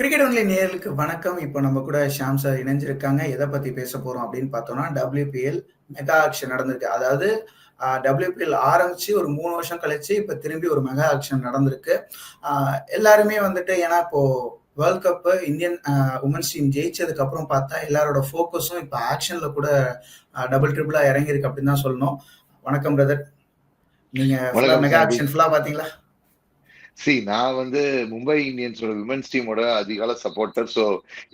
Cricket only நேயர்களுக்கு வணக்கம். இப்போ நம்ம கூட ஷாம் சார் இணைஞ்சிருக்காங்க. எத பத்தி பேச போறோம் அப்படின்னு பார்த்தோம்னா, WPL மெகா ஆக்ஷன் நடந்திருக்கு. அதாவது WPL ஆரம்பிச்சு ஒரு 3 வருஷம் கழிச்சு, இப்ப திரும்பி ஒரு மெகா ஆக்ஷன் நடந்திருக்கு. எல்லாருமே வந்துட்டு ஏன்னா இப்போ world cup Indian uh women's team ஜெயிச்சதுக்கு அப்புறம் பார்த்தா, எல்லாரோட ஃபோக்கஸும் இப்ப ஆக்ஷன்ல கூட டபுள் ட்ரிபிளா இறங்கியிருக்கு அப்படின்னு தான் சொல்லணும். வணக்கம் பிரதர். நீங்க மெகா. ஆக்ஷன் ஃபுல்லா பார்த்தீங்களா? சி நான் வந்து மும்பை இந்தியன்ஸோட விமன்ஸ் டீமோட அதிகால சப்போர்ட்டர். ஸோ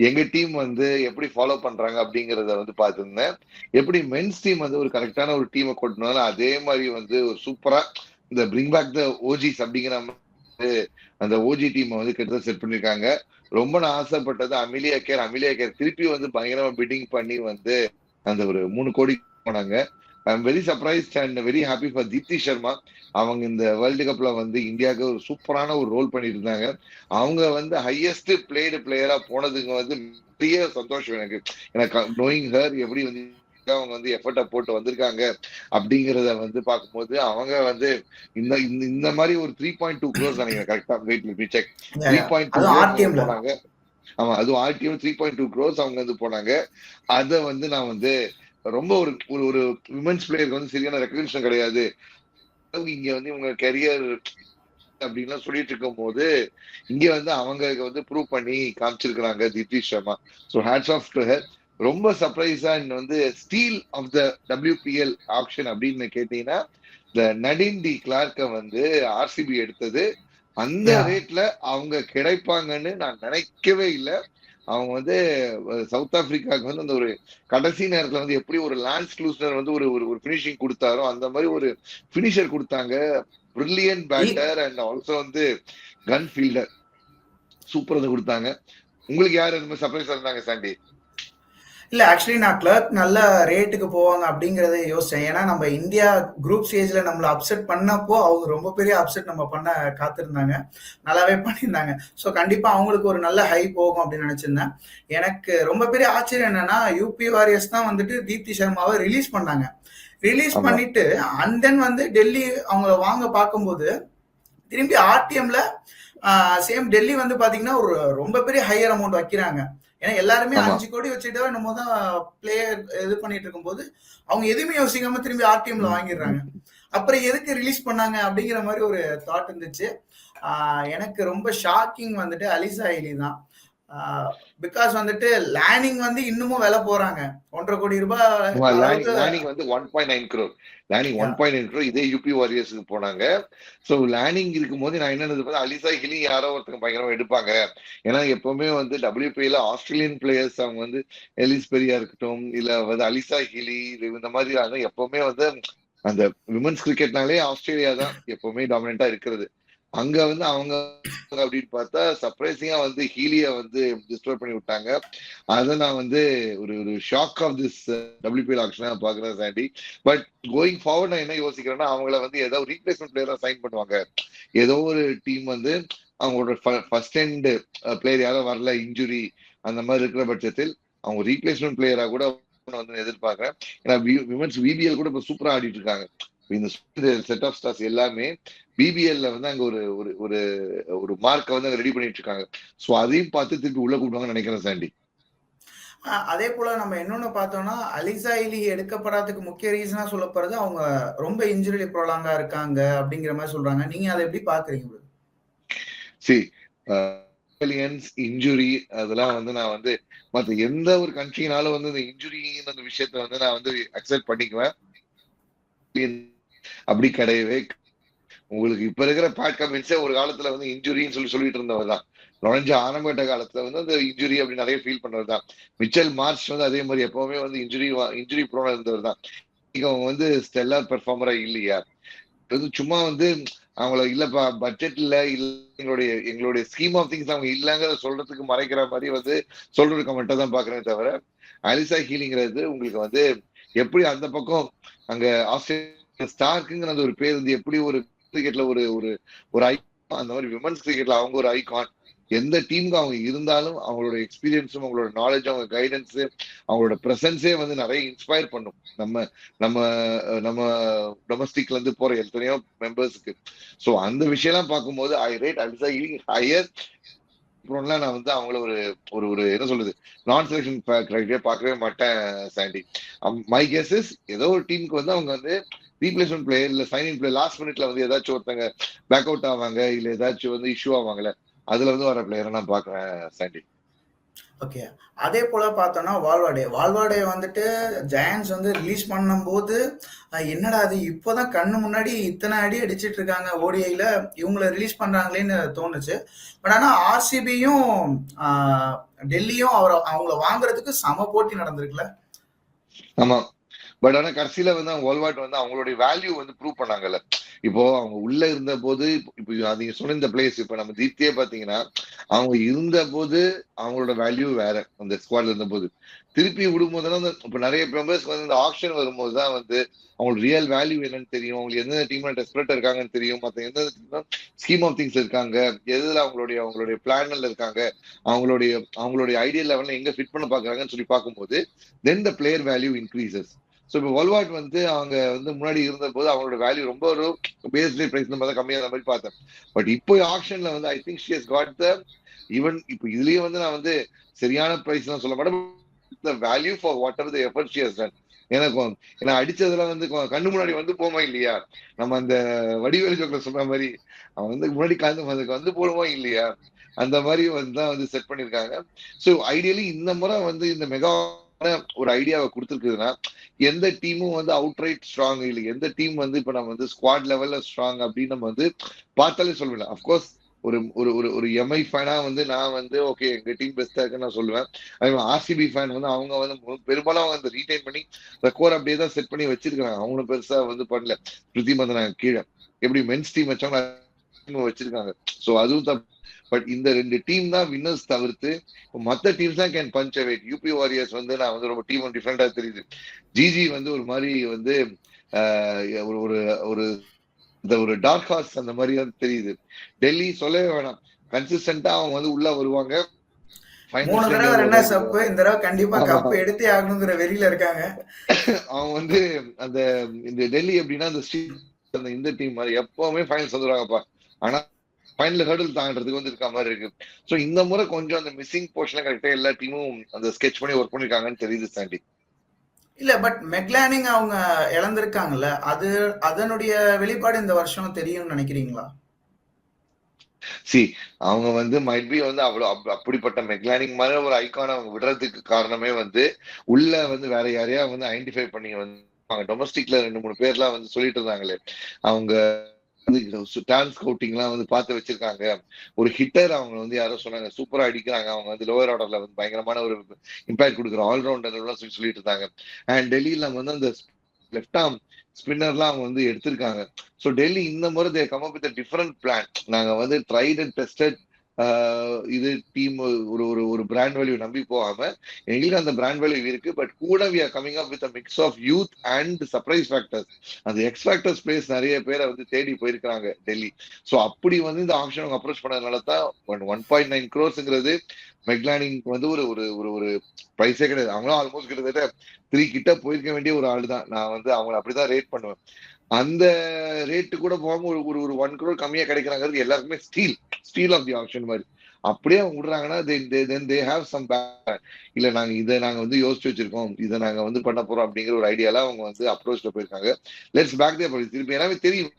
எங்க டீம் வந்து எப்படி ஃபாலோ பண்றாங்க அப்படிங்கிறத வந்து பார்த்திருந்தேன். எப்படி மென்ஸ் டீம் வந்து ஒரு கரெக்டான ஒரு டீமை கொட்டினாலும் அதே மாதிரி வந்து ஒரு சூப்பரா இந்த பிரிங் பேக் த ஓஜிஸ் அப்படிங்கிற வந்து அந்த ஓஜி டீமை வந்து கிட்டத்தட்ட செட் பண்ணியிருக்காங்க. ரொம்ப நான் ஆசைப்பட்டது அமிலியா கேர். அமிலியா கேர் திருப்பி வந்து பயங்கரமா பிட்டிங் பண்ணி வந்து அந்த ஒரு மூணு கோடி போனாங்க. I am very surprised and very happy for Deepti Sharma. அவங்க இந்த வேர்ல்டு கப்ல வந்து இந்தியாவுக்கு ஒரு சூப்பரான ஒரு ரோல் பண்ணிட்டு இருந்தாங்க. அவங்க வந்து ஹையஸ்ட் பிளேய்டு பிளேயரா போனதுக்கு வந்து பெரிய சந்தோஷம் எனக்கு. எனக்கு நோயிங் ஹர் எப்படி வந்து அவங்க வந்து எஃபர்ட்ட போட்டு வந்திருக்காங்க அப்படிங்கிறத வந்து பார்க்கும்போது, அவங்க வந்து இந்த இந்த இந்த மாரி ஒரு 3.2 குரோர்ஸ் நினைக்கிறேன் கரெக்ட்டா wait let me check. Yeah, yeah. 3.2 அதுவும் குரோர்ஸ் அவங்க ஆர்டிஎம்ல. போனாங்க. ஆமா. அதுவும் ஆர்டிஎம் 3.2 குரோர்ஸ் அவங்க வந்து போனாங்க. அத வந்து நான் வந்து ரொம்ப ஒரு ஒரு ஒரு விமென்ஸ் பிளேயருக்கு வந்து சரியான ரெகக்னிஷன் கிடையாது. இங்க வந்து இவங்க கரியர் அப்படின்லாம் சொல்லிட்டு இருக்கும்போது, இங்க வந்து அவங்க வந்து ப்ரூவ் பண்ணி காமிச்சிருக்கிறாங்க Deepti Sharma. So hats off to her. ரொம்ப சர்ப்ரைஸா வந்து steal of the WPL auction அப்படின்னு கேட்டீங்கன்னா, இந்த நடின் டி கிளார்க்க வந்து ஆர்சிபி எடுத்தது. அந்த. ரேட்ல அவங்க கிடைப்பாங்கன்னு நான் நினைக்கவே இல்ல. அவங்க வந்து சவுத் ஆப்பிரிக்காவுக்கு வந்து அந்த ஒரு கடைசி நேரத்துல வந்து எப்படி ஒரு லான்ஸ் க்ளூஸ்னர் வந்து ஒரு ஒரு ஃபினிஷிங் குடுத்தாரோ, அந்த மாதிரி ஒரு ஃபினிஷர் குடுத்தாங்க. பிரில்லியன் பேட்டர் அண்ட் ஆல்சோ வந்து கன் ஃபீல்டர். சூப்பர் வந்து குடுத்தாங்க. உங்களுக்கு யாரு இந்த மாதிரி சர்ப்ரைஸ் இருந்தாங்க சாண்டி? இல்ல ஆக்சுவலி நான் கிளார்க் நல்ல ரேட்டுக்கு போவாங்க அப்படிங்கிறத யோசிச்சேன். ஏன்னா நம்ம இந்தியா குரூப் ஸ்டேஜ்ல நம்மள அப்செட் பண்ணப்போ, அவங்க ரொம்ப பெரிய அப்செட் நம்ம பண்ண காத்திருந்தாங்க. நல்லாவே பண்ணியிருந்தாங்க. ஸோ கண்டிப்பா அவங்களுக்கு ஒரு நல்ல ஹை போகும் அப்படின்னு நினைச்சிருந்தேன். எனக்கு ரொம்ப பெரிய ஆச்சரியம் என்னன்னா, யூபி வாரியர்ஸ் தான் வந்துட்டு தீப்தி சர்மாவ ரிலீஸ் பண்ணாங்க. ரிலீஸ். பண்ணிட்டு அண்ட் தென் வந்து டெல்லி அவங்கள வாங்க பார்க்கும்போது, திரும்பி ஆர்டிஎம்ல சேம் டெல்லி வந்து பார்த்தீங்கன்னா, ஒரு ரொம்ப பெரிய ஹையர் அமௌண்ட் வைக்கிறாங்க. ஏன்னா எல்லாருமே. 5 கோடி வச்சுட்டோ என்னமோ தான் பிளேயர் இது பண்ணிட்டு இருக்கும்போது, அவங்க எதுவுமே யோசிக்காம திரும்பி ஆர்டிஎம்ல வாங்கிடுறாங்க. அப்புறம் எதுக்கு ரிலீஸ் பண்ணாங்க அப்படிங்கிற மாரி ஒரு தாட் இருந்துச்சு. எனக்கு ரொம்ப ஷாக்கிங் வந்துட்டு அலிசா ஹைலி தான். பிகாஸ் வந்துட்டு லேனிங் வந்து இன்னமும் விலை போறாங்க. ரூ. 1.5 கோடி ஆமா. லேனிங் அளவுக்கு லேனிங் வந்து 1.9 குரோர். லேனிங் யா. 1.9 குரோர் இதே யூபி வாரியர்ஸ்க்கு போனாங்க. ஸோ லேனிங் இருக்கும்போது நான் என்ன நினைச்சேன் அலிசா ஹிலி யாரோ ஒருத்தங்க பயங்கரமா எடுப்பாங்க. ஏன்னா எப்பவுமே வந்து WPL ஆஸ்திரேலியன் பிளேயர்ஸ் அவங்க வந்து எலிஸ் பெரியா இருக்கட்டும், இல்ல வந்து அலிசா ஹிலி இந்த மாதிரி எப்பவுமே வந்து அந்த விமென்ஸ் கிரிக்கெட்னாலே ஆஸ்திரேலியா தான் எப்பவுமே டாமினன்ட்டா இருக்கிறது. அங்க வந்து அவங்க அப்படின்னு பார்த்தா சர்ப்ரைசிங்கா வந்து ஹீலிய வந்து டிஸ்டர்ப் பண்ணி விட்டாங்க. அத நான் வந்து ஒரு ஒரு ஷாக் ஆஃப் திஸ் டபிள்யூபிஎல் ஆக்ஷனா பாக்குறேன் சாண்டி. பட் கோயிங் ஃபார்வர்ட் நான் என்ன யோசிக்கிறேன்னா, அவங்கள வந்து ஏதோ ரீப்ளேஸ்மெண்ட் பிளேயரா சைன் பண்ணுவாங்க. ஏதோ ஒரு டீம் வந்து அவங்களோட ஃபர்ஸ்ட் ஹேண்ட் பிளேயர் யாரும் வரல இன்ஜுரி அந்த மாதிரி இருக்கிற பட்சத்தில், அவங்க ரீப்ளேஸ்மெண்ட் பிளேயரா கூட வந்து எதிர்பார்க்கிறேன். ஏன்னா விமன்ஸ் விபிஎல் கூட இப்ப சூப்பரா ஆடிட்டு இருக்காங்க. இந்த செட் ஆஃப் ஸ்டார்ஸ் எல்லாமே பிபிஎல்ல வந்து அங்க ஒரு ஒரு ஒரு ஒரு மார்க்க வந்து அங்க ரெடி பண்ணிட்டு இருக்காங்க. ஸோ அதையும் பார்த்து திருப்பி உள்ள கூப்பிடுவாங்கன்னு நினைக்கிறேன் சாண்டி. அதே போல நம்ம இன்னொன்னு பார்த்தோம்னா, அலிசா ஹிலி எடுக்கப்படாததுக்கு முக்கிய ரீசனா சொல்லப்படுறது, அவங்க ரொம்ப இன்ஜுரி ப்ரோலாங்கா இருக்காங்க அப்படிங்கிற மாரி சொல்றாங்க. நீங்க அத எப்படி பார்க்குறீங்க ப்ரோ? சி இன்ஜுரி அதெல்லாம் வந்து நான் வந்து மத்த எந்த ஒரு கண்ட்ரினாலும் வந்து இந்த அந்த விஷயத்த வந்து நான் வந்து அக்செப்ட் பண்ணிக்குவேன். அப்படி கிடையவே உங்களுக்கு இப்ப இருக்கிற பேட் கமின்ஸே ஒரு காலத்துல வந்து இன்ஜுரின்னு சொல்லி சொல்லிட்டு இருந்தவர் தான். நுழைஞ்ச ஆரம்பிட்ட காலத்துல வந்து அந்த இன்ஜுரி அப்படி நிறைய ஃபீல் பண்ணவர் தான். மிச்சல் மார்ச் வந்து அதே மாதிரி எப்பவுமே வந்து இன்ஜுரி இன்ஜுரி ப்ரோனா இருந்தவர் தான். இன்னைக்கு அவங்க வந்து ஸ்டெல்லார் பெர்ஃபார்மரா இல்லையா? வந்து சும்மா வந்து அவங்கள இல்லப்பா பட்ஜெட் இல்ல, இல்ல எங்களுடைய எங்களுடைய ஸ்கீம் ஆஃப் திங்ஸ் அவங்க இல்லைங்கிறத சொல்றதுக்கு மறைக்கிற மாதிரி வந்து சொல்ற கமெண்ட் தான் பாக்குறேன் தவிர, அலிசா ஹீலிங்கிறது உங்களுக்கு வந்து எப்படி அந்த பக்கம் அங்க ஆஸ்திரேலியா ஸ்டார்க்குங்கிற அந்த ஒரு பேர் வந்து எப்படி ஒரு கிரிக்கெட்ல ஒரு ஒரு ஒரு ஐகான் அந்த மாதிரி விமன்ஸ் கிரிக்கெட்ல அவங்க ஒரு ஐகான். எந்த டீமுக்கு அவங்க இருந்தாலும் அவங்களோட எக்ஸ்பீரியன்ஸும், அவங்களோட நாலேஜும் அவங்க கைடன்ஸு அவங்களோட ப்ரெசன்ஸே வந்து நிறைய இன்ஸ்பயர் பண்ணும். நம்ம நம்ம நம்ம டொமஸ்டிக்ல இருந்து போற எத்தனையோ மெம்பர்ஸ்க்கு. ஸோ அந்த விஷயம்லாம் பார்க்கும்போது ஐ ரேட் அல்சா ஹிலி ஹையர் அப்புறம்லாம் நான் வந்து அவங்கள ஒரு ஒரு ஒரு என்ன சொல்றது நான் செலெக்ஷன் கிரைட்டீரியா பார்க்கவே மாட்டேன் சாண்டி மை கெஸ் இஸ் ஏதோ ஒரு டீமுக்கு வந்து அவங்க வந்து ரீப்ளேஸ்மெண்ட் பிளேயர் இல்ல சைனிங் பிளேயர் லாஸ்ட் மினிட்ல வந்து ஏதாச்சும் ஒருத்தங்க பேக் அவுட் ஆவாங்க இல்ல ஏதாச்சும் வந்து இஷ்யூ ஆவாங்கல்ல அதுல வந்து வர பிளேயரை நான் பாக்குறேன் சாண்டி ஓகே அதே போல பார்த்தோம்னா வால்வாடே வால்வாடே வந்துட்டு ஜெயன்ஸ் வந்து ரிலீஸ் பண்ணும்போது என்னடா அது இப்போதான் கண்ணு முன்னாடி இத்தனை அடி அடிச்சிட்டு இருக்காங்க ஓடிஐல இவங்களை ரிலீஸ் பண்றாங்களேன்னு தோணுச்சு. பட் ஆனா ஆர்சிபியும் டெல்லியும் அவரை அவங்கள வாங்குறதுக்கு சம போட்டி நடந்திருக்குல்ல? ஆமா. பட் ஆனா கடைசியில வந்து அவங்க வால்வாட் வந்து அவங்களுடைய வேல்யூ வந்து ப்ரூவ் பண்ணாங்கல்ல. இப்போ அவங்க உள்ள இருந்த போது இப்போ நீங்க சொன்ன இந்த பிளேஸ் இப்ப நம்ம தீப்தியே பாத்தீங்கன்னா அவங்க இருந்த போது அவங்களோட வேல்யூ வேற அந்த ஸ்குவாட்ல இருந்த போது திருப்பி விடும்போதெல்லாம் அந்த இப்ப நிறைய மெம்பர்ஸ் வந்து இந்த ஆப்ஷன் வரும்போது தான் வந்து அவங்களுக்கு ரியல் வேல்யூ என்னன்னு தெரியும். அவங்களுக்கு எந்தெந்த டீம்ல டெஸ்பரேட் இருக்காங்கன்னு தெரியும். மத்த எந்த ஸ்கீம் ஆஃப் திங்ஸ் இருக்காங்க. எதுல அவங்களுடைய அவங்களுடைய பிளான்ல இருக்காங்க. அவங்களுடைய அவங்களுடைய ஐடியா லெவல்ல எங்க ஃபிட் பண்ண பாக்குறாங்கன்னு சொல்லி பார்க்கும்போது then the player value increases so இப்போ வல்வாட் வந்து அவங்க வந்து முன்னாடி இருந்த போது அவங்களோட வேல்யூ ரொம்ப ஒரு பேஸ்லி பிரைஸ் நம்ம தான் கம்மியாக மாதிரி பார்த்தேன். பட் இப்போ ஆப்ஷன்ல வந்து I think she got the even இப்போ இதுலயே வந்து நான் வந்து சரியான பிரைஸ் சொல்ல மாட்டேன் the value for whatever the effort she has done எனக்கு ஏன்னா அடிச்சதுல வந்து கண்ணு முன்னாடி வந்து போமா இல்லையா? நம்ம அந்த வடிவேலு ஜோக்ல சொன்ன மாதிரி அவன் வந்து முன்னாடி கலந்து அதுக்கு வந்து போடுவோம் இல்லையா? அந்த மாதிரி வந்து தான் வந்து செட் பண்ணியிருக்காங்க. ஸோ ஐடியலி இந்த முறை வந்து இந்த மெகா ஒரு ஐடியாவை கொடுத்துருக்குதுன்னா எந்த டீமும் வந்து அவுட் ரைட் ஸ்ட்ராங் இல்லை. எந்த டீம் வந்து இப்போ நம்ம வந்து ஸ்குவாட் லெவலில் ஸ்ட்ராங் அப்படின்னு நம்ம வந்து பார்த்தாலே சொல்லல அஃப்கோர்ஸ் ஒரு ஒரு ஒரு ஒரு எம்ஐ ஃபேனா வந்து நான் வந்து ஓகே எங்க டீம் பெஸ்டா இருக்குன்னு நான் சொல்லுவேன். அதே ஆர்சிபி ஃபேன் வந்து அவங்க வந்து பெரும்பாலும் அவங்க வந்து ரீடைன் பண்ணி ரெக்கோர் அப்படியே தான் செட் பண்ணி வச்சிருக்காங்க அவங்களும் பெருசா வந்து பண்ணல. பிரித்தி மந்தனாங்க கீழே. எப்படி மென்ஸ் டீம் வச்சாங்க வச்சிருக்காங்க. ஸோ அதுவும் பட் இந்த ரெண்டு டீம் தான் வின்னர்ஸ் தவிர்த்து மத்த டீம்ஸ் தான் can punch await UP Warriors வந்து நான் வந்து ரொம்ப டீம் டிஃப்ரெண்டா தெரியுது. ஜிஜி வந்து ஒரு மாதிரி வந்து ஒரு ஒரு ஒரு இந்த ஒரு டார்க் ஹார்ஸ் அந்த மாதிரி தான் தெரியுது. டெல்லி சொல்லவே வேணாம். கன்சிஸ்டன்டா அவங்க வந்து உள்ள வருவாங்க. மூணு தடவை ரன்னர்ஸ் அப் இந்த தடவை கண்டிப்பா. கப் எடுத்தே ஆகணுங்கிற வெறியில இருக்காங்க. அவங்க வந்து அந்த இந்த டெல்லி எப்படின்னா அந்த ஸ்ட்ரீட் அந்த இந்த டீம் மாதிரி எப்பவுமே ஃபைனல்ஸ் வந்துடுவாங்கப்பா ஆனா ஃபைனல் ஹர்டில் தாண்டறதுக்கு வந்து இருக்க மாதிரி இருக்கு. சோ இந்த முறை கொஞ்சம் அந்த மிஸ்ஸிங் போர்ஷன் கரெக்டா எல்லா டீமும் அந்த ஸ்கெட்ச் பண்ணி ஒர்க் பண்ணிருக்காங்கன்னு தெரியுது சாண்டி இல்ல பட் மெக்லானிங் அவங்க இழந்திருக்காங்கல்ல அது அதனுடைய வெளிப்பாடு இந்த வருஷம் தெரியும்னு நினைக்கிறீங்களா? சி அவங்க வந்து மைட் பி வந்து அவ்வளவு அப்- அப்படிப்பட்ட மெக்லானிக் மாதிரி ஒரு ஐகான் அவங்க விடுறதுக்கு காரணமே வந்து உள்ள வந்து வேற யாரையா வந்து ஐடென்டிஃபை பண்ணி வந்து அவங்க டொமஸ்டிக்ல ரெண்டு மூணு பேர்லாம் வந்து சொல்லிட்டு இருந்தாங்களே அவங்க டான் ஸ்கவுட்டிங்லாம் வந்து பார்த்து வச்சிருக்காங்க. ஒரு ஹிட்டர் அவங்க வந்து யாரோ சொன்னாங்க சூப்பரா அடிக்கிறாங்க. அவங்க வந்து லோவர் ஆர்டர்ல வந்து பயங்கரமான ஒரு இம்பாக்ட் கொடுக்குற ஆல்ரவுண்டர் சொல்லி சொல்லிட்டு இருந்தாங்க. அண்ட் டெல்லியில வந்து அந்த லெஃப்ட் ஆர்ம் ஸ்பின்னர்லாம் அவங்க வந்து எடுத்திருக்காங்க. ஸோ டெல்லி இந்த முறை they come up with different plan நாங்க வந்து ட்ரைட் அண்ட் டெஸ்டட் இது டீம் ஒரு ஒரு ஒரு பிராண்ட் வேல்யூ நம்பி போகாம எங்களுக்கு அந்த பிராண்ட் வேல்யூ இருக்கு பட் கூட we are coming up with mix of youth and surprise factors அந்த எக்ஸ் ஃபேக்டர்ஸ் பிளேஸ் நிறைய பேரை வந்து தேடி போயிருக்கிறாங்க டெல்லி. ஸோ அப்படி வந்து இந்த ஆப்ஷன் அவங்க அப்ரோச் பண்ணதுனால தான் ஒன் ஒன் பாயிண்ட் நைன் க்ரோர்ஸ்ங்கிறது மெக்லானிங்க்கு வந்து ஒரு ஒரு ஒரு ஒரு ப்ரைஸே கிடையாது. அவங்களும் ஆல்மோஸ்ட் கிட்டத்தட்ட த்ரீ கிட்ட போயிருக்க வேண்டிய ஒரு ஆள் தான். நான் வந்து அவங்களை அப்படிதான் ரேட் பண்ணுவேன். அந்த ரேட்டு கூட போகாம ஒரு ஒரு ஒரு ஒன் க்ரோர் கம்மியா கிடைக்கிறாங்கிறது எல்லாருக்குமே steal steal of the auction மாதிரி. அப்படியே அவங்க விடுறாங்கன்னா தென் தே ஹாவ் சம் இல்ல நாங்க இதை நாங்க வந்து யோசிச்சு வச்சிருக்கோம். இதை நாங்க வந்து பண்ண போறோம் அப்படிங்கிற ஒரு ஐடியால அவங்க வந்து அப்ரோச்ல போயிருக்காங்க. லெட்ஸ் பேக் தே திருப்பி எல்லாமே தெரியும்.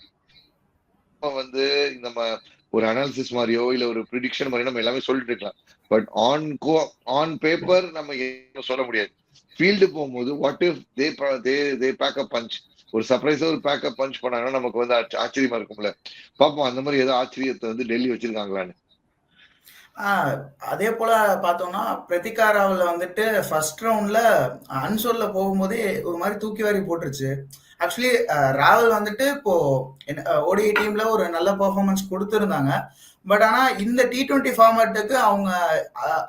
வந்து நம்ம ஒரு அனாலிசிஸ் மாதிரியோ இல்ல ஒரு ப்ரிடிக்ஷன் மாதிரியோ நம்ம எல்லாமே சொல்லிட்டு இருக்கலாம். But on go on paper நம்ம சொல்ல முடியாது. ஃபீல்டு போகும்போது what if they they they backup punch ஒரு சர்ப்ரைஸா ஒரு பேக்கப் பஞ்ச் பண்ணாங்கன்னா நமக்கு வந்து ஆச்சரியமா இருக்கும்ல. பாப்போம் அந்த மாதிரி ஏதோ ஆச்சரியத்தை வந்து டெல்லி வச்சிருக்காங்களான்னு. ஆஹ் அதே போல பார்த்தோம்னா பிரதிகாராவில் வந்துட்டு ஃபர்ஸ்ட் ரவுண்ட்ல அன்சோல்ல போகும்போதே ஒரு மாதிரி தூக்கி வாரி போட்டுருச்சு. ஆக்சுவலி ராவல் வந்துட்டு இப்போ ஓடிஐ டீம்ல ஒரு நல்ல பெர்ஃபார்மன்ஸ் கொடுத்துருந்தாங்க. பட் ஆனா இந்த டி டுவெண்ட்டி ஃபார்மேட்டுக்கு அவங்க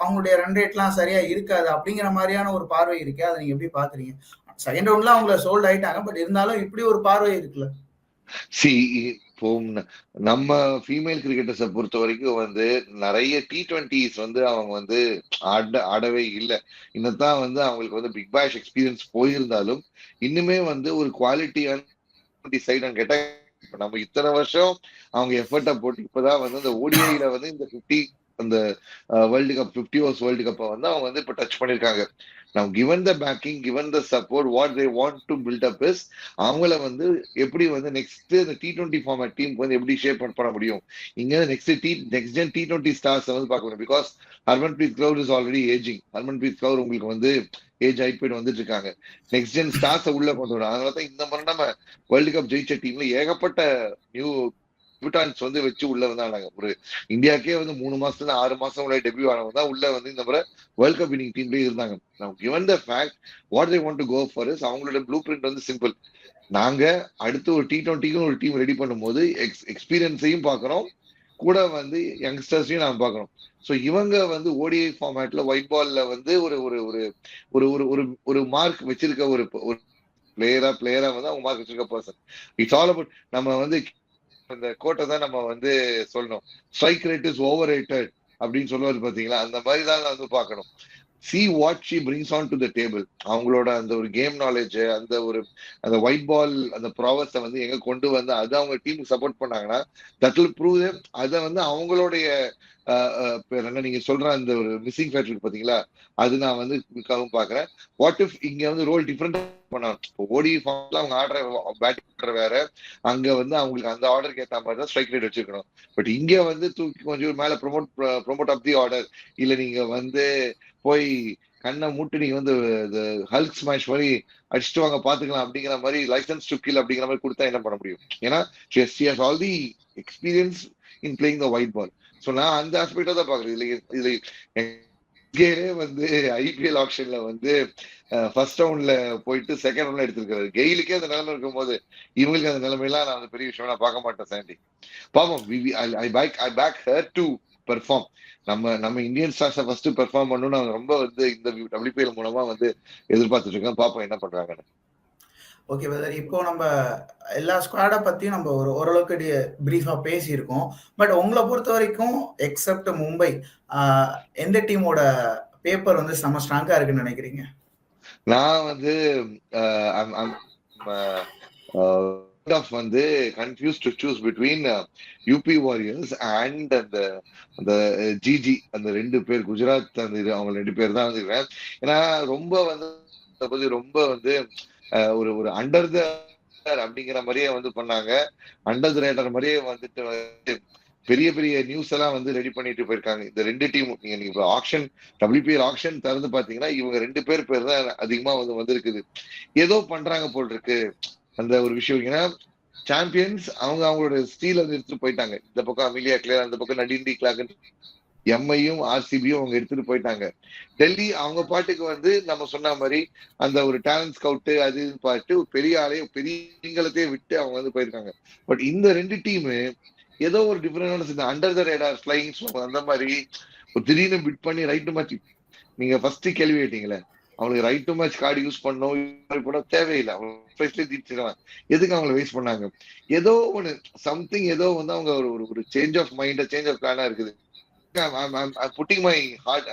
அவங்களுடைய ரன் ரேட்லாம் சரியா இருக்காது அப்படிங்கிற மாதிரியான ஒரு பார்வை இருக்கு அதை நீங்க எப்படி பாக்குறீங்க செகண்ட் ரவுண்ட்ல அவங்க சோல்ட் ஆயிட்டாங்க. பட் இருந்தாலும் இப்படி ஒரு பார்வை இருக்குல்ல. சி இப்போ நம்ம ஃபீமேல் கிரிக்கெட்டர்ஸை பொறுத்த வரைக்கும் வந்து நிறைய டி ட்வெண்ட்டிஸ் வந்து அவங்க வந்து ஆட ஆடவே இல்லை. இன்னதான் வந்து அவங்களுக்கு வந்து பிக் பேஷ் எக்ஸ்பீரியன்ஸ் போயிருந்தாலும் இன்னுமே வந்து ஒரு குவாலிட்டியான சைடு கேட்டா இப்ப நம்ம இத்தனை வருஷம் அவங்க எஃபர்ட்டை போட்டு இப்பதான் வந்து இந்த ஓடிஐல வந்து இந்த ஃபிஃப்டி அந்த world cup fifty overs world கப்பை வந்து அவங்க வந்து இப்போ டச் பண்ணியிருக்காங்க நம்ம given the backing given the support what they want to build up is அவங்கள வந்து எப்படி வந்து நெக்ஸ்ட் இந்த டி டுவெண்ட்டி ஃபார்மேட் டீமுக்கு வந்து எப்படி ஷேப் பண்ண முடியும்? இங்க next T next gen T twenty stars வந்து பார்க்க முடியும் because Harmanpreet Kaur is already ageing Harmanpreet Kaur உங்களுக்கு வந்து ஏஜ் ஆகி போயிட்டு வந்துட்டு இருக்காங்க. நெக்ஸ்ட் ஜென் ஸ்டார்ஸ் உள்ள கொண்டு வரும் அதனால தான் இந்த மாதிரி நம்ம வேர்ல்டு கப் ஜெயிச்ச டீம்ல ஏகப்பட்ட நியூ டெபியூட்டான்ஸ் வந்து வச்சு உள்ள வந்தாங்க. ஒரு இந்தியாக்கே வந்து மூணு மாசத்துல ஆறு மாசம் உள்ள டெபியூ ஆனவங்க தான் உள்ள வந்து இந்த முறை வேர்ல்ட் கப் இன்னிங் டீம்லயே இருந்தாங்க. நம்ம given the fact what they want to go for is அவங்களோட ப்ளூ பிரிண்ட் வந்து சிம்பிள் நாங்க அடுத்து ஒரு டி டுவெண்ட்டிக்கும் ஒரு டீம் ரெடி பண்ணும்போது எக்ஸ் எக்ஸ்பீரியன்ஸையும் பார்க்குறோம். கூட வந்து யங்ஸ்டர்ஸையும் நாம் பார்க்குறோம். ஸோ இவங்க வந்து ஓடிஐ ஃபார்மேட்ல ஒயிட் பால்ல வந்து ஒரு ஒரு ஒரு ஒரு ஒரு ஒரு ஒரு மார்க் வச்சிருக்க ஒரு ஒரு பிளேயரா பிளேயரா வந்து அவங்க மார்க் வச்சிருக்க பர்சன் இட்ஸ் ஆல் அபவுட் நம்ம வந்து இந்த கோட்டை தான் நம்ம வந்து சொல்லணும். Strike rate is overrated அப்படின்னு சொல்லுவாரு பாத்தீங்களா? அந்த மாதிரி தான் வந்து பார்க்கணும். See what she brings on to the table அவங்களோட அந்த ஒரு கேம் நாலேஜ் அந்த ஒரு அந்த ஒயிட் பால் அந்த ப்ராவஸை வந்து எங்க கொண்டு வந்து அதை அவங்க டீமுக்கு சப்போர்ட் பண்ணாங்கன்னா தட் வில் ப்ரூவ் அதை வந்து அவங்களுடைய நீங்க சொல்ற அந்த ஒரு மிஸ்ஸிங் ஃபேக்டர் இருக்கு பாத்தீங்களா? அது நான் வந்து மிக்காவும் பாக்குறேன். வாட் இஃப் இங்க வந்து ரோல் டிஃப்ரெண்ட் பண்ணணும் ஓடி ஃபார்ம்ல அவங்க ஆடுற பேட்டிங் வேற. அங்க வந்து அவங்களுக்கு அந்த ஆர்டருக்கு ஏத்த மாதிரி தான் ஸ்ட்ரைக் ரேட் வச்சிருக்கணும். பட் இங்க வந்து தூக்கி கொஞ்சம் மேல promote promote of the order இல்ல நீங்க வந்து போய் கண்ணை மூட்டு நீங்க வந்து ஹல்க் ஸ்மாஷ் மாதிரி அடிச்சுட்டு வாங்க பாத்துக்கலாம் அப்படிங்கிற மாதிரி லைசன்ஸ் டு கில் அப்படிங்கிற மாதிரி கொடுத்தா என்ன பண்ண முடியும்? ஏன்னா all the experience in playing the white ball so நான் அந்த ஆஸ்பெக்டா தான் பாக்குறேன் இதுல இதுல எங்கேயே வந்து ஐபிஎல் ஆப்ஷன்ல வந்து ஃபர்ஸ்ட் ரவுண்ட்ல போயிட்டு செகண்ட் ரவுண்ட்ல எடுத்திருக்காரு. கெயிலுக்கே அந்த நிலைமை இருக்கும் போது இவங்களுக்கு அந்த நிலைமையெல்லாம் நான் அந்த பெரிய விஷயம் நான் பார்க்க மாட்டேன் சாண்டி. பாப்போம் I back I back her to perform நம்ம நம்ம இந்தியன் ஸ்டார்ஸை ஃபர்ஸ்ட் பெர்ஃபார்ம் பண்ணணும்னு அவங்க ரொம்ப வந்து இந்த டபிள்யூபிஎல் மூலமா வந்து எதிர்பார்த்துட்டு இருக்கேன் பாப்போம் என்ன பண்றாங்கன்னு. ஓகே பிரதர் இப்போ நம்ம எல்லா ஸ்குவாடை பத்தியும் நம்ம ஒரு ஓரளவுக்கு பிரீஃபா பேசியிருக்கோம். பட் உங்களை பொறுத்த வரைக்கும் எக்ஸப்ட் மும்பை எந்த டீமோட பேப்பர் வந்து செம ஸ்ட்ராங்கா இருக்குன்னு நினைக்கிறீங்க? நான் வந்து ஆஃப் வந்து confuse to choose between UP Warriors and அந்த அந்த ஜிஜி அந்த ரெண்டு பேர் குஜராத் அந்த இது அவங்க ரெண்டு பேர் தான் வந்து ஏன்னா ரொம்ப வந்து ரொம்ப வந்து ஒரு ஒரு அண்டர் த அப்படிங்கிற மாதிரியே வந்து பண்ணாங்க. அண்டர் த ரேடர் மாதிரியே வந்துட்டு பெரிய பெரிய நியூஸ் எல்லாம் வந்து ரெடி பண்ணிட்டு போயிருக்காங்க. இந்த ரெண்டு டீம் நீங்க இப்போ ஆக்ஷன் டபிள்யூபிஎல் ஆக்ஷன் திறந்து பாத்தீங்கன்னா இவங்க ரெண்டு பேர் பேர் தான் அதிகமா வந்து வந்திருக்குது. ஏதோ பண்றாங்க போல் இருக்கு அந்த ஒரு விஷயம் ஏன்னா சாம்பியன்ஸ் அவங்க அவங்களோட ஸ்டீல் வந்து எடுத்துட்டு போயிட்டாங்க. இந்த பக்கம் அமிலியா கிளியர் அந்த பக்கம் நடிண்டி கிளாக் எம்ஐயும் ஆர்சிபியும் அவங்க எடுத்துட்டு போயிட்டாங்க. டெல்லி அவங்க பாட்டுக்கு வந்து நம்ம சொன்ன மாதிரி அந்த ஒரு டேலண்ட் ஸ்கவுட்டு அது பாட்டு பெரிய ஆளைய பெரியங்களத்தையே விட்டு அவங்க வந்து போயிருக்காங்க. பட் இந்த ரெண்டு டீமு ஏதோ ஒரு டிஃபரெண்டான அண்டர் த ரேடார் ஸ்லைங்ஸ் அந்த மாதிரி ஒரு திடீர்னு பிட் பண்ணி ரைட் மேட்ச் நீங்க ஃபர்ஸ்ட் கேள்வி கேட்டீங்களே அவங்களுக்கு right to match card use பண்ணோம் கூட தேவையில்லை. அவங்க எதுக்கு அவங்கள வேஸ்ட் பண்ணாங்க? ஏதோ ஒன்று சம்திங் ஏதோ வந்து அவங்க ஒரு ஒரு change of mind change of பிளானா இருக்குது. புட்டிங் மை ஹார்ட்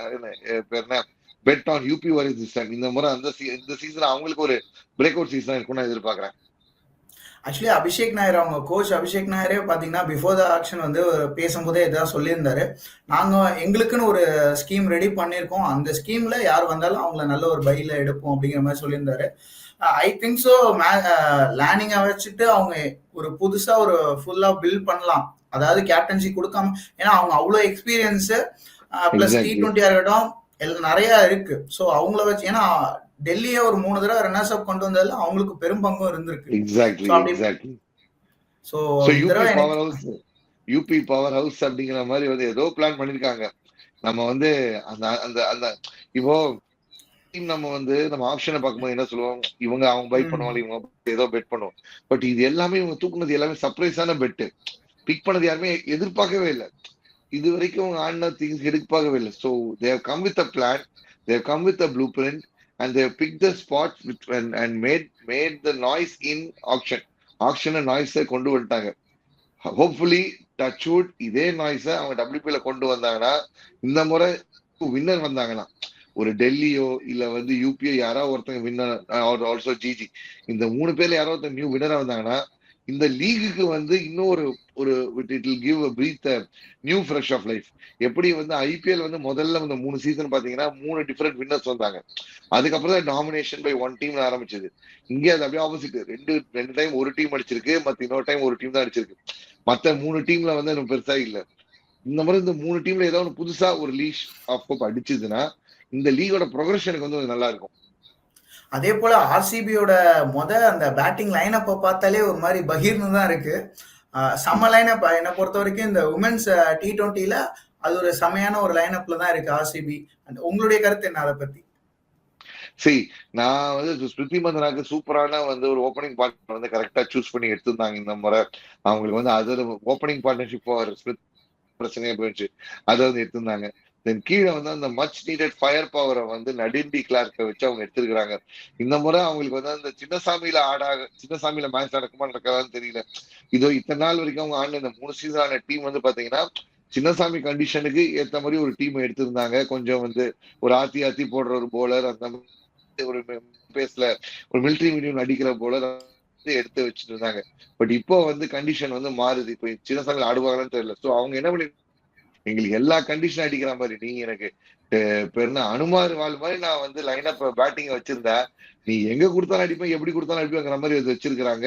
என்ன bet on UP Warriors this time இந்த முறை அந்த இந்த சீசன் அவங்களுக்கு ஒரு பிரேக் அவுட் சீசன் இருக்கும் நான் எதிர்பார்க்கறேன். ஆக்சுவலி அபிஷேக் நாயர் அவங்க கோச் அபிஷேக் நாயரே பார்த்தீங்கன்னா பிஃபோர் த ஆக்ஷன் வந்து பேசும்போதே இதான் சொல்லியிருந்தாரு. நாங்கள் எங்களுக்குன்னு ஒரு ஸ்கீம் ரெடி பண்ணியிருக்கோம். அந்த ஸ்கீம்ல யார் வந்தாலும் அவங்கள நல்ல ஒரு பையில எடுப்போம் அப்படிங்கிற மாதிரி சொல்லியிருந்தாரு. ஐ திங்க் ஸோ மே லேர்னிங்கை வச்சுட்டு அவங்க ஒரு புதுசாக ஒரு ஃபுல்லாக பில்ட் பண்ணலாம். அதாவது கேப்டன்சி கொடுக்காம ஏன்னா அவங்க அவ்வளோ எக்ஸ்பீரியன்ஸு ப்ளஸ் டி டுவெண்ட்டியாக இருக்கட்டும் நிறைய இருக்கு. ஸோ அவங்கள வச்சு ஏன்னா டெல்லியே ஒரு மூணு தடவை ரன்னர்ஸ் அப் கொண்டு வந்ததுல அவங்களுக்கு பெரும் பங்கும் இருந்திருக்கு. So power house UP power house அப்படிங்கிற மாதிரி வந்து ஏதோ பிளான் பண்ணிருக்காங்க. நம்ம வந்து அந்த அந்த அந்த இப்போ நம்ம வந்து நம்ம ஆப்ஷனை பார்க்கும்போது என்ன சொல்லுவோம்? இவங்க அவங்க பை பண்ணுவாங்க இவங்க ஏதோ பெட் பண்ணுவோம் பட் இது எல்லாமே இவங்க தூக்குனது எல்லாமே சர்ப்ரைஸான பெட்டு பிக் பண்ணது யாருமே எதிர்பார்க்கவே இல்லை. இது வரைக்கும் அவங்க ஆடின திங்ஸ் எதிர்பார்க்கவே இல்லை so they come with a plan they come with a blueprint and they pick the spot with and and made made the noise in action ஆக்ஷனை நாய்ஸை கொண்டு வந்துட்டாங்க. ஹோப்ஃபுல்லி டச்வுட் இதே நாய்ஸை அவங்க டபிள்யூபியில் கொண்டு வந்தாங்கன்னா இந்த முறை வின்னர் வந்தாங்கன்னா ஒரு டெல்லியோ இல்ல வந்து யூபிஐ யாராவது ஒருத்தங்க வின்னர் ஆல்சோ ஜிஜி இந்த மூணு பேர்ல யாரோ ஒருத்தங்க நியூ வின்னரா வந்தாங்கன்னா இந்த லீகுக்கு வந்து இன்னொரு ஒரு ஒரு it'll give breath new fresh of life எப்படி வந்து ஐபிஎல் வந்து முதல்ல வந்து மூணு சீசன் பாத்தீங்கன்னா மூணு டிஃப்ரெண்ட் வின்னர்ஸ் வந்தாங்க. அதுக்கப்புறம் தான் டாமினேஷன் பை ஒன் டீம் ஆரம்பிச்சது. இங்கே அது அப்படியே ஆப்போசிட் ரெண்டு ரெண்டு டைம் ஒரு டீம் அடிச்சிருக்கு மத்த இன்னொரு டைம் ஒரு டீம் தான் அடிச்சிருக்கு. மத்த மூணு டீம்ல வந்து எனக்கு பெருசா இல்லை. இந்த மாதிரி இந்த மூணு டீம்ல ஏதாவது ஒன்று புதுசா ஒரு லீஷ் ஆஃப் கோப் அடிச்சதுன்னா இந்த லீகோட ப்ரொக்ரஷனுக்கு வந்து நல்லா இருக்கும். அதே போல ஆர்சிபியோட மொத அந்த பேட்டிங் லைனப்பை பார்த்தாலே ஒரு மாதிரி பகீர்னு தான் இருக்கு. ஆஹ் செம்ம லைனப் என்னை பொறுத்த வரைக்கும் இந்த உமன்ஸ் டி டுவெண்ட்டில அது ஒரு செமையான ஒரு லைனப்ல தான் இருக்கு ஆர்சிபி உங்களுடைய கருத்து என்ன அதை பத்தி? சரி நான் வந்து ஸ்மிருதி மந்தனாக்கு சூப்பரான வந்து ஒரு ஓப்பனிங் பார்ட்னர் வந்து கரெக்டா சூஸ் பண்ணி எடுத்திருந்தாங்க இந்த முறை. அவங்களுக்கு வந்து அது ஓப்பனிங் பார்ட்னர்ஷிப் ஸ்மிருதி பிரச்சனையா போயிடுச்சு. அதை வந்து எடுத்திருந்தாங்க. தென் கீழே வந்து அந்த மச் நீடட் ஃபயர் பவரை வந்து நடிண்டி கிளார்க்கை வச்சு அவங்க எடுத்திருக்கிறாங்க. இந்த முறை அவங்களுக்கு வந்து அந்த சின்னசாமியில ஆடாக சின்னசாமியில மேட்ச் நடக்குமா நடக்காதான்னு தெரியல. இதோ இத்தனை நாள் வரைக்கும் அவங்க ஆண்டு இந்த மூணு சீசன் ஆன டீம் வந்து பாத்தீங்கன்னா சின்னசாமி கண்டிஷனுக்கு ஏத்த மாதிரி ஒரு டீம் எடுத்திருந்தாங்க. கொஞ்சம் வந்து ஒரு ஆத்தி ஆத்தி போடுற ஒரு போலர் அந்த மாதிரி ஒரு பேஸ்ல ஒரு மிலிட்ரி மீடியம் அடிக்கிற போலர் எடுத்து வச்சுட்டு இருந்தாங்க. பட் இப்போ வந்து கண்டிஷன் வந்து மாறுது. இப்போ சின்னசாமி ஆடுவாங்கன்னு தெரியல. சோ அவங்க என்ன பண்ணி எங்களுக்கு எல்லா கண்டிஷன் அடிக்கிற மாதிரி. நீ எனக்கு பெருனா அனுமார் வாழ் மாதிரி நான் வந்து லைன் அப் பேட்டிங் வச்சிருந்தா நீ எங்க கொடுத்தாலும் அடிப்பேன் எப்படி கொடுத்தாலும் அடிப்பேங்கிற மாதிரி வச்சிருக்கிறாங்க.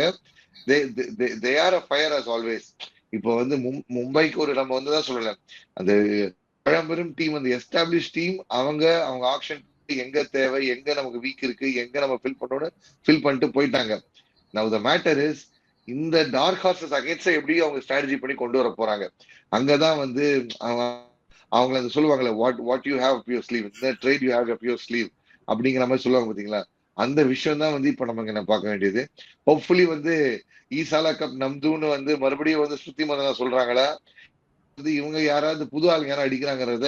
They are a fire as always இப்போ வந்து மும்பைக்கு ஒரு நம்ம வந்து தான் சொல்லல. அந்த பழம்பெரும் டீம் அந்த எஸ்டாப்ளிஷ் டீம் அவங்க அவங்க ஆக்ஷன் எங்க தேவை எங்க நமக்கு வீக் இருக்கு எங்க நம்ம ஃபில் பண்ணணும்னு ஃபில் பண்ணிட்டு போயிட்டாங்க. நவ் த மேட்டர் இஸ் இந்த டார்க் ஹார்சஸ் அகேன்ஸ்ட் எப்படி அவங்க ஸ்ட்ராட்டஜி பண்ணி கொண்டு வர போறாங்க? அங்கதான் வந்து அவங்க அந்த சொல்லுவாங்கல்ல what what you have pure sleeve இந்த trade you have pure sleeve அப்படிங்கிற மாதிரி சொல்லுவாங்க பாத்தீங்களா? அந்த விஷயம் தான் வந்து இப்ப நமக்கு என்ன பார்க்க வேண்டியது. ஹோப்ஃபுல்லி வந்து ஈசாலா கப் நம்துன்னு வந்து மறுபடியும் வந்து சுத்தி மதனா சொல்றாங்களா? வந்து இவங்க யாராவது புது ஆள் யாராவது அடிக்கிறாங்கிறத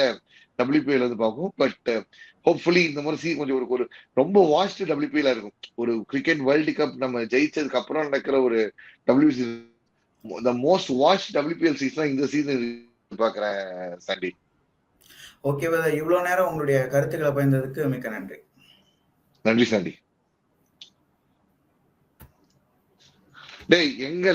டபிள்யூபிஎல் வந்து பார்க்கும் பட் ஹோப்ஃபுல்லி இந்த மாதிரி சீ கொஞ்சம் ஒரு ஒரு ரொம்ப வாஸ்ட் டபிள்யூபிஎல் இருக்கும். ஒரு கிரிக்கெட் வேர்ல்டு கப் நம்ம ஜெயிச்சதுக்கு அப்புறம் நடக்கிற ஒரு WC the most wash WPL season இந்த சீசன் பாக்குறேன் சண்டி ஓகே இவ்வளவு நேரம் உங்களுடைய கருத்துக்களை பயந்ததுக்கு மிக்க நன்றி. நன்றி சாண்டி டேய் எங்க